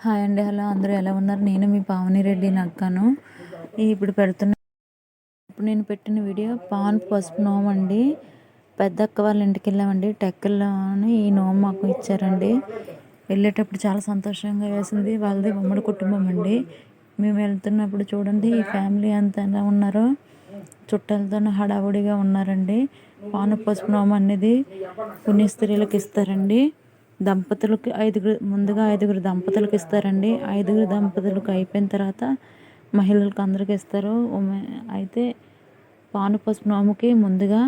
Hi అండి hello అందరూ ఎలా ఉన్నారు? నేను మీ పావని రెడ్డి నక్కాను. ఇప్పుడు పెడుతున్న ఇప్పుడు నేను పెట్టిన వీడియో పాన్ పసుపు నోమ్ అండి. పెద్ద అక్క వాళ్ళ ఇంటికి వెళ్ళామండి. టెక్కల్లోని ఈ నోమ్ మాకు ఇచ్చారండి. వెళ్ళేటప్పుడు చాలా సంతోషంగా వేసింది. వాళ్ళది ఉమ్మడి కుటుంబం అండి. మేము వెళ్తున్నప్పుడు చూడండి ఈ ఫ్యామిలీ అంత ఎలా ఉన్నారో. చుట్టాలతో హడావుడిగా ఉన్నారండి. పాను పసుపు నోమ అనేది పుణ్య స్త్రీలకు ఇస్తారండి. దంపతులకి ఐదుగురు ముందుగా ఐదుగురు దంపతులకు ఇస్తారండి. ఐదుగురు దంపతులకు అయిపోయిన తర్వాత మహిళలకు అందరికి ఇస్తారు. అయితే పాను పసుపు నోముకి ముందుగా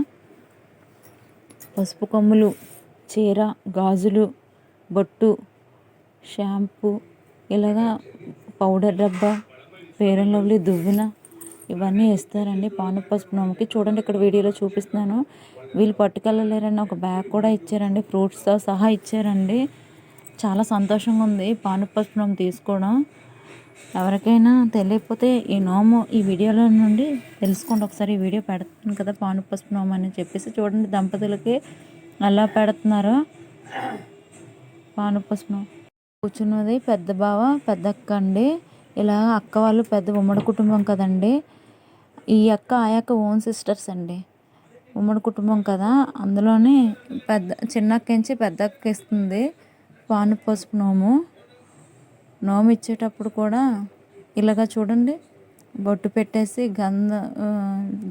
పసుపు కొమ్ములు చీర గాజులు బొట్టు షాంపూ ఇలాగా పౌడర్ డబ్బా ఫేర్ అండ్ లవ్లీ దువ్వెన ఇవన్నీ ఇస్తారండి పాను పసుపు నోముకి చూడండి ఇక్కడ వీడియోలో చూపిస్తున్నాను. వీళ్ళు పట్టుకెళ్ళలేరని ఒక బ్యాగ్ కూడా ఇచ్చారండి. ఫ్రూట్స్తో సహా ఇచ్చారండి. చాలా సంతోషంగా ఉంది పాను పసుపు నోము తీసుకోవడం. ఎవరికైనా తెలియకపోతే ఈ నోము ఈ వీడియోలో నుండి తెలుసుకోండి. ఒకసారి ఈ వీడియో పెడుతుంది కదా పాను పసుపు నోము అని చెప్పేసి. చూడండి దంపతులకి ఎలా పెడుతున్నారో. పాను పసుపు నోము. కూర్చున్నది పెద్ద బావ పెద్ద అక్క అండి. ఇలా అక్క వాళ్ళు పెద్ద ఉమ్మడి కుటుంబం కదండి. ఈ అక్క ఆ యొక్క ఓన్ సిస్టర్స్ అండి. ఉమ్మడి కుటుంబం కదా. అందులోనే పెద్ద చిన్నక్కించి పెద్ద అక్క ఇస్తుంది. పాను పసుపు నోము. నోము ఇచ్చేటప్పుడు కూడా ఇలాగా చూడండి. బొట్టు పెట్టేసి గంధ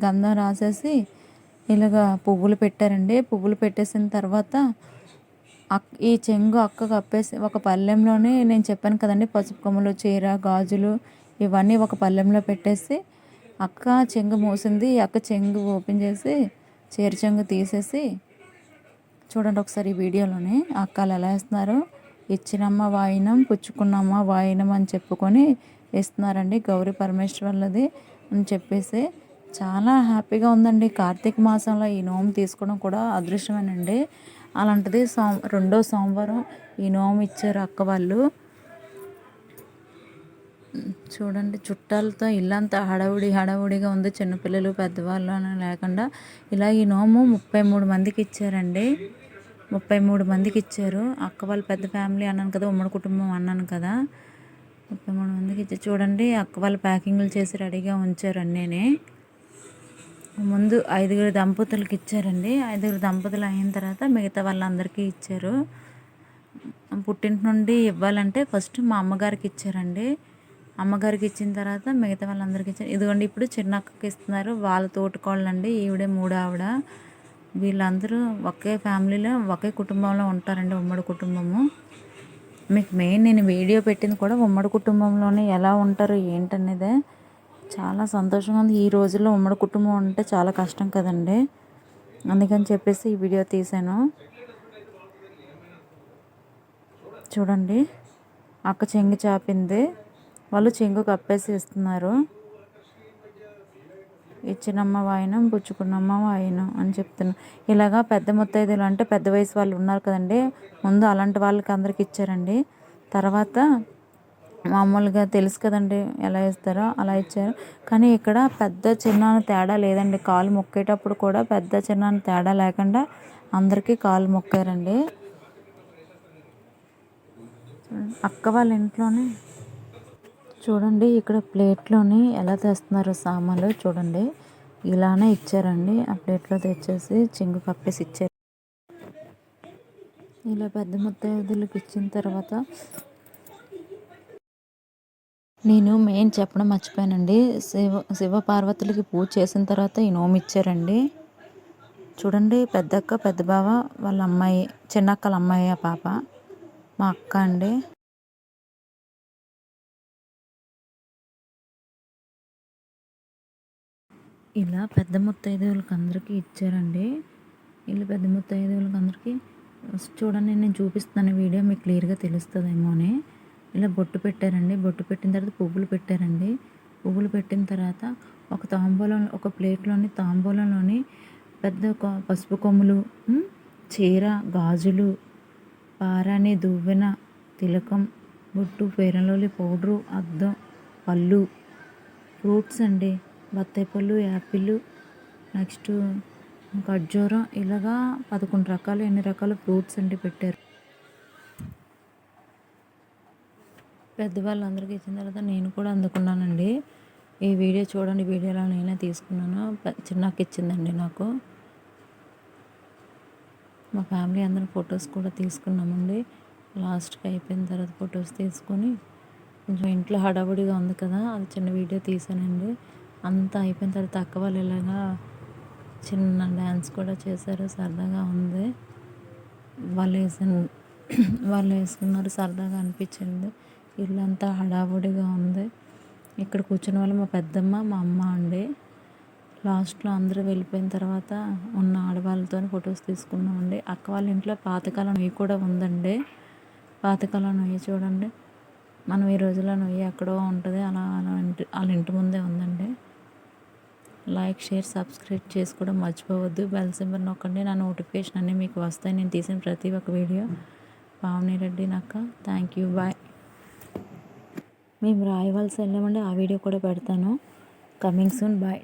గంధం రాసేసి ఇలాగ పువ్వులు పెట్టారండి. పువ్వులు పెట్టేసిన తర్వాత అక్ ఈ చెంగు అక్క కప్పేసి ఒక పళ్ళెంలోనే నేను చెప్పాను కదండి. పసుపు కొమ్మలు చీర గాజులు ఇవన్నీ ఒక పళ్ళెంలో పెట్టేసి అక్క చెంగు మూసింది అక్క చెంగు ఓపెన్ చేసి చీర చెంగు తీసేసి చూడండి ఒకసారి ఈ వీడియోలోని అక్కలు ఎలా వేస్తున్నారు. ఇచ్చినమ్మ వాయినం పుచ్చుకున్నమ్మ వాయినం అని చెప్పుకొని ఇస్తున్నారండి గౌరీ పరమేశ్వర్లది అని చెప్పేసి చాలా హ్యాపీగా ఉందండి. కార్తీక మాసంలో ఈ నోము తీసుకోవడం కూడా అదృష్టమేనండి. అలాంటిది సోమ రెండో సోమవారం ఈ నోము ఇచ్చారు అక్క వాళ్ళు. చూడండి చుట్టాలతో ఇల్లంతా హడావుడి హడావుడిగా ఉంది. చిన్నపిల్లలు పెద్దవాళ్ళు అని లేకుండా ఇలా ఈ నోము ముప్పై మూడు మందికి ఇచ్చారండి. ముప్పై మూడు మందికి ఇచ్చారు. అక్క వాళ్ళ పెద్ద ఫ్యామిలీ అన్నాను కదా ఉమ్మడి కుటుంబం అన్నాను కదా. ముప్పై మూడు మందికి ఇచ్చి చూడండి అక్క వాళ్ళు ప్యాకింగ్లు చేసి రెడీగా ఉంచారు అన్నీనే ముందు ఐదుగురు దంపతులకి ఇచ్చారండి. ఐదుగురు దంపతులు అయిన తర్వాత మిగతా వాళ్ళందరికీ ఇచ్చారు. పుట్టింటి నుండి ఇవ్వాలంటే ఫస్ట్ మా అమ్మగారికి ఇచ్చారండి. అమ్మగారికి ఇచ్చిన తర్వాత మిగతా వాళ్ళందరికీ ఇచ్చారు ఇదిగోండి ఇప్పుడు చిన్న అక్కకి ఇస్తున్నారు. వాళ్ళ తోటికోళ్ళండి. ఈవిడే మూడు ఆవిడ. వీళ్ళందరూ ఒకే ఫ్యామిలీలో ఒకే కుటుంబంలో ఉంటారండి ఉమ్మడి కుటుంబము. మీకు మెయిన్ నేను వీడియో పెట్టింది కూడా ఉమ్మడి కుటుంబంలోనే ఎలా ఉంటారు ఏంటనేదే చాలా సంతోషంగా ఉంది. ఈ రోజుల్లో ఉమ్మడి కుటుంబం అంటే చాలా కష్టం కదండి. అందుకని చెప్పేసి ఈ వీడియో తీశాను. చూడండి. అక్క చెంగు చాపింది. వాళ్ళు చెంగు కప్పేసి ఇస్తున్నారు ఇచ్చినమ్మ వాయినం పుచ్చుకున్నమ్మ వాయినం అని చెప్తున్నా. ఇలాగా పెద్ద ముత్తైదులు అంటే పెద్ద వయసు వాళ్ళు ఉన్నారు కదండి. ముందు అలాంటి వాళ్ళకి అందరికి ఇచ్చారండి. తర్వాత మామూలుగా తెలుసు కదండి ఎలా ఇస్తారో అలా ఇచ్చారు. కానీ ఇక్కడ పెద్ద చిన్న తేడా లేదండి. కాలు మొక్కేటప్పుడు కూడా పెద్ద చిన్న తేడా లేకుండా అందరికీ కాలు మొక్కారండి. అక్క వాళ్ళ ఇంట్లోనే చూడండి ఇక్కడ ప్లేట్లోని ఎలా తెస్తున్నారు సామాన్లు చూడండి. ఇలానే ఇచ్చారండి. ఆ ప్లేట్లో తెచ్చేసి చింగు కప్పేసి ఇచ్చారు. ఇలా పెద్ద ముత్తైదులకు ఇచ్చిన తర్వాత నేను మెయిన్ చెప్పడం మర్చిపోయానండి. శివ శివ పార్వతులకి పూజ చేసిన తర్వాత ఈ నోము ఇచ్చారండి. చూడండి పెద్దక్క పెద్ద బావ వాళ్ళ అమ్మాయి చిన్నక్కల అమ్మాయి ఆ పాప మా అక్క అండి. ఇలా పెద్ద ముత్తైదువులకి అందరికీ ఇచ్చారండి. ఇలా పెద్ద ముత్తైదువులకి అందరికీ చూడండి నేను చూపిస్తున్నాను వీడియో మీకు క్లియర్గా తెలుస్తుందేమో అని ఇలా బొట్టు పెట్టారండి. బొట్టు పెట్టిన తర్వాత పువ్వులు పెట్టారండి. పువ్వులు పెట్టిన తర్వాత ఒక తాంబూలం ఒక ప్లేట్లోని తాంబూలంలోని పెద్ద పసుపు కొమ్ములు చీర గాజులు పారాని దువ్వెన తిలకం బొట్టు పేరంలోని పౌడరు అద్దం పళ్ళు ఫ్రూట్స్ అండి. బత్తాయి పళ్ళు యాపిల్ నెక్స్ట్ ఖర్జూరం ఇలాగా పదకొండు రకాలు ఎన్ని రకాల ఫ్రూట్స్ అండి పెట్టారు. పెద్దవాళ్ళందరికీ ఇచ్చిన తర్వాత నేను కూడా అందుకున్నానండి. ఈ వీడియో చూడండి వీడియోలో నేనే తీసుకున్నాను. చిన్నకి ఇచ్చిందండి నాకు. మా ఫ్యామిలీ అందరం ఫొటోస్ కూడా తీసుకున్నామండి. లాస్ట్కి అయిపోయిన తర్వాత ఫొటోస్ తీసుకొని కొంచెం ఇంట్లో హడావుడిగా ఉంది కదా అది చిన్న వీడియో తీసానండి. అంతా అయిపోయిన తర్వాత అక్క వాళ్ళు ఇలాగా చిన్న డ్యాన్స్ కూడా చేశారు. సరదాగా ఉంది. వాళ్ళు వేసిన వాళ్ళు వేసుకున్నారు. సరదాగా అనిపించింది. ఇల్లంతా హడావుడిగా ఉంది. ఇక్కడ కూర్చున్న వాళ్ళు మా పెద్దమ్మ మా అమ్మ అండి. లాస్ట్లో అందరూ వెళ్ళిపోయిన తర్వాత ఉన్న ఆడవాళ్ళతో ఫొటోస్ తీసుకున్నామండి. అక్క వాళ్ళ ఇంట్లో పాతకాలం నొయ్యి కూడా ఉందండి. పాతకాలం నొయ్యి చూడండి. మనం ఈ రోజుల్లో నొయ్యి ఎక్కడో ఉంటుంది. అలా అలా ఇంటి వాళ్ళ ఇంటి ముందే ఉందండి. లైక్ షేర్ సబ్స్క్రైబ్ చేసుకోవడం మర్చిపోవద్దు. బెల్ సింబల్ నొక్కండి. నా నోటిఫికేషన్ అన్నీ మీకు వస్తాయి. నేను తీసిన ప్రతి ఒక్క వీడియో. పావని రెడ్డి నక్క. Thank you. బాయ్. మేము రాయవలసి వెళ్ళామండి. ఆ వీడియో కూడా పెడతాను. Coming soon. బాయ్.